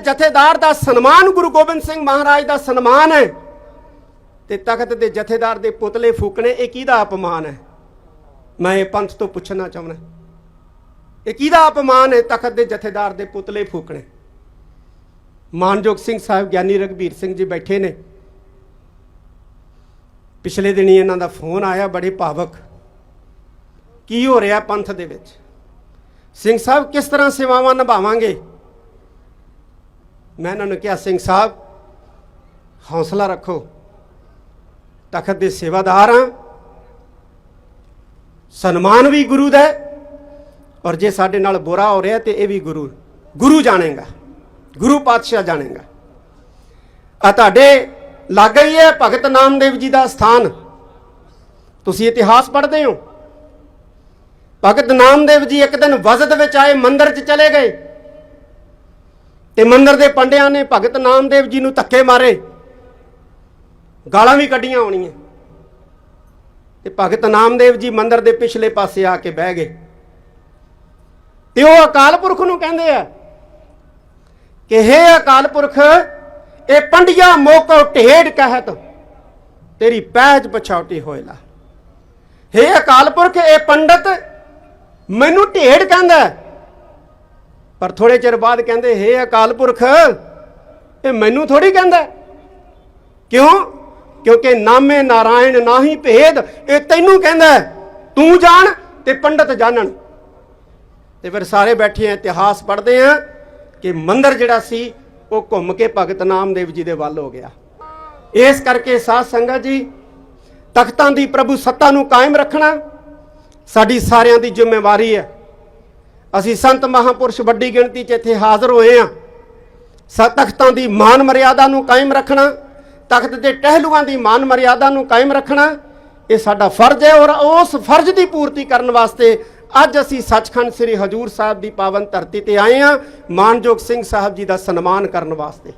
ਜਥੇਦਾਰ ਦਾ ਸਨਮਾਨ ਗੁਰੂ ਗੋਬਿੰਦ ਸਿੰਘ ਮਹਾਰਾਜ ਦਾ ਸਨਮਾਨ ਹੈ। ਤੇ ਤਖਤ ਦੇ ਜਥੇਦਾਰ ਦੇ ਪੁਤਲੇ ਫੂਕਣੇ, ਇਹ ਕਿਹਦਾ ਅਪਮਾਨ ਹੈ? ਮੈਂ ਇਹ ਪੰਥ ਤੋਂ ਪੁੱਛਣਾ ਚਾਹੁੰਦਾ। ਇਹ ਕਿਹਦਾ ਅਪਮਾਨ ਹੈ ਤਖਤ ਦੇ ਜਥੇਦਾਰ ਦੇ ਪੁਤਲੇ ਫੂਕਣੇ? ਮਾਨਯੋਗ ਸਿੰਘ ਸਾਹਿਬ ਗਿਆਨੀ ਰਗਵੀਰ ਸਿੰਘ ਜੀ ਬੈਠੇ ਨੇ। ਪਿਛਲੇ ਦਿਨੀ ਇਹਨਾਂ ਦਾ ਫੋਨ ਆਇਆ, ਬੜੇ ਭਾਵਕ। ਕੀ ਹੋ ਰਿਹਾ ਪੰਥ ਦੇ ਵਿੱਚ? ਸਿੰਘ ਸਾਹਿਬ, ਕਿਸ ਤਰ੍ਹਾਂ ਸੇਵਾਵਾਂ ਨਿਭਾਵਾਂਗੇ? ਮੈਂ ਇਹਨਾਂ ਨੂੰ ਕਿਹਾ, ਸਿੰਘ ਸਾਹਿਬ, ਹੌਸਲਾ ਰੱਖੋ। ਤਖਤ ਦੇ ਸੇਵਾਦਾਰ ਹਾਂ। ਸਨਮਾਨ ਵੀ ਗੁਰੂ ਦਾ ਔਰ ਜੇ ਸਾਡੇ ਨਾਲ ਬੁਰਾ ਹੋ ਰਿਹਾ ਤੇ ਇਹ ਵੀ ਗੁਰੂ ਗੁਰੂ ਜਾਣੇਗਾ। ਗੁਰੂ ਪਾਤਸ਼ਾਹ ਜਾਣੇਗਾ। ਆ ਤੁਹਾਡੇ ਲਾਗੇ ਹੀ ਹੈ ਭਗਤ ਨਾਮਦੇਵ ਜੀ ਦਾ ਸਥਾਨ। ਤੁਸੀਂ ਇਤਿਹਾਸ ਪੜ੍ਹਦੇ ਹੋ। ਭਗਤ ਨਾਮਦੇਵ ਜੀ ਇੱਕ ਦਿਨ ਵਜ਼ਦ ਵਿੱਚ ਆਏ, ਮੰਦਿਰ 'ਚ ਚਲੇ ਗਏ। ਤੇ ਮੰਦਿਰ ਦੇ ਪੰਡਿਆਂ ਨੇ ਭਗਤ ਨਾਮਦੇਵ ਜੀ ਨੂੰ ਧੱਕੇ ਮਾਰੇ। ਗਾਲਾਂ ਵੀ ਕੱਢੀਆਂ ਹੋਣੀਆਂ। ਤੇ ਭਗਤ ਨਾਮਦੇਵ ਜੀ ਮੰਦਿਰ ਦੇ ਪਿਛਲੇ ਪਾਸੇ ਆ ਕੇ ਬਹਿ ਗਏ। ਤੇ ਉਹ ਅਕਾਲ ਪੁਰਖ ਨੂੰ ਕਹਿੰਦੇ ਆ ਕਿ ਹੇ ਅਕਾਲ ਪੁਰਖ, ਇਹ ਪੰਡਿਆ ਮੋਕੋ ਢੇਡ ਕਹਿਤ, ਤੇਰੀ ਪੈਜ ਪਛਾਉਟੀ ਹੋਇਲਾ। ਹੇ ਅਕਾਲ ਪੁਰਖ, ਇਹ ਪੰਡਤ ਮੈਨੂੰ ਢੇਡ ਕਹਿੰਦਾ ਪਰ ਥੋੜੇ ਚਿਰ ਬਾਅਦ ਕਹਿੰਦੇ, ਹੇ ਅਕਾਲ ਪੁਰਖ, ਇਹ ਮੈਨੂੰ ਥੋੜੀ ਕਹਿੰਦਾ ਕਿਉਂ? ਕਿਉਂਕਿ ਨਾਮੇ ਨਾਰਾਇਣ ਨਾਹੀ ਭੇਦ, ਇਹ ਤੈਨੂੰ ਕਹਿੰਦਾ ਤੂੰ ਜਾਣ ਤੇ ਪੰਡਤ ਜਾਣਨ। ਤੇ ਫਿਰ ਸਾਰੇ ਬੈਠੇ ਆ, ਇਤਿਹਾਸ ਪੜ੍ਹਦੇ ਆ ਕਿ ਮੰਦਰ ਜਿਹੜਾ ਸੀ, ਉਹ ਘੁੰਮ ਕੇ ਭਗਤ ਨਾਮਦੇਵ ਜੀ ਦੇ ਵੱਲ ਹੋ ਗਿਆ। ਇਸ ਕਰਕੇ ਸਾਧ ਸੰਗਤ ਜੀ, ਤਖਤਾਂ ਦੀ ਪ੍ਰਭੂ ਸੱਤਾ ਨੂੰ ਕਾਇਮ ਰੱਖਣਾ ਸਾਡੀ ਸਾਰਿਆਂ ਦੀ ਜ਼ਿੰਮੇਵਾਰੀ ਹੈ। ਅਸੀਂ ਸੰਤ ਮਹਾਪੁਰਸ਼ ਵੱਡੀ ਗਿਣਤੀ 'ਚ ਇੱਥੇ ਹਾਜ਼ਰ ਹੋਏ ਆ ਸ, ਤਖਤਾਂ ਦੀ ਮਾਨ ਮਰਿਆਦਾ ਨੂੰ ਕਾਇਮ ਰੱਖਣਾ, ਤਖਤ ਦੇ ਟਹਿਲੂਆਂ ਦੀ ਮਾਨ ਮਰਿਆਦਾ ਨੂੰ ਕਾਇਮ ਰੱਖਣਾ, ਇਹ ਸਾਡਾ ਫਰਜ਼ ਹੈ ਔਰ ਉਸ ਫਰਜ਼ ਦੀ ਪੂਰਤੀ ਕਰਨ ਵਾਸਤੇ ਅੱਜ ਅਸੀਂ ਸੱਚਖੰਡ ਸ੍ਰੀ ਹਜੂਰ ਸਾਹਿਬ ਦੀ ਪਾਵਨ ਧਰਤੀ ਤੇ ਆਏ ਆ ਮਾਨਯੋਗ ਸਿੰਘ ਸਾਹਿਬ ਜੀ ਦਾ ਸਨਮਾਨ ਕਰਨ ਵਾਸਤੇ।